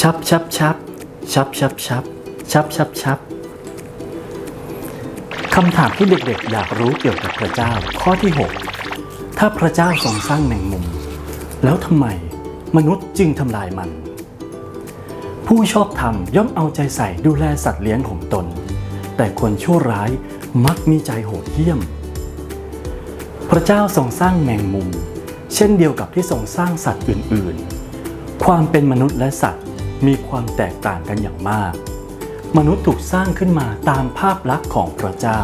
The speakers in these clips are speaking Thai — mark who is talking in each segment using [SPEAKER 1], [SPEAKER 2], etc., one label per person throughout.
[SPEAKER 1] ชับชับชับชับชับชับชับชับชับคำถามที่เด็กๆ อยากรู้เกี่ยวกับพระเจ้า ข้อที่ 6 ถ้าพระเจ้าทรงสร้างแมงมุม แล้วทำไมมนุษย์จึงทำลายมัน ผู้ชอบธรรมย่อมเอาใจใส่ดูแลสัตว์เลี้ยงของตน แต่คนชั่วร้ายมักมีใจโหดเหี้ยม พระเจ้าทรงสร้างแมงมุม เช่นเดียวกับที่ทรงสร้างสัตว์อื่นๆ ความเป็นมนุษย์และสัตว์ มีความแตกต่างกันอย่างมาก มนุษย์ถูกสร้างขึ้นมาตามภาพลักษณ์ของพระเจ้า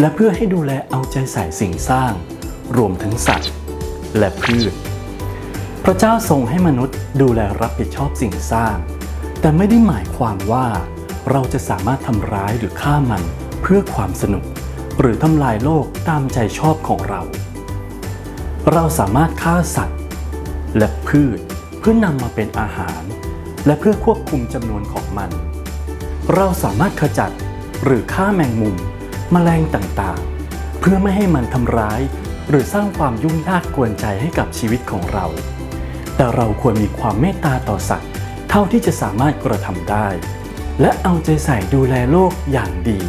[SPEAKER 1] และเพื่อให้ดูแลเอาใจใส่สิ่งสร้าง รวมทั้งสัตว์และพืช พระเจ้าทรงให้มนุษย์ดูแลรับผิดชอบสิ่งสร้าง แต่ไม่ได้หมายความว่าเราจะสามารถทำร้ายหรือฆ่ามันเพื่อความสนุก หรือทำลายโลกตามใจชอบของเรา เราสามารถฆ่าสัตว์ และพืชเพื่อนำมาเป็นอาหาร และเพื่อควบคุมจำนวนของมัน เราสามารถขจัดหรือฆ่าแมงมุมแมลงต่างๆ เพื่อไม่ให้มันทำร้าย หรือสร้างความยุ่งยากกวนใจให้กับชีวิตของเรา แต่เราควรมีความเมตตาต่อสัตว์เท่าที่จะสามารถกระทำได้ และเอาใจใส่ดูแลโลกอย่างดี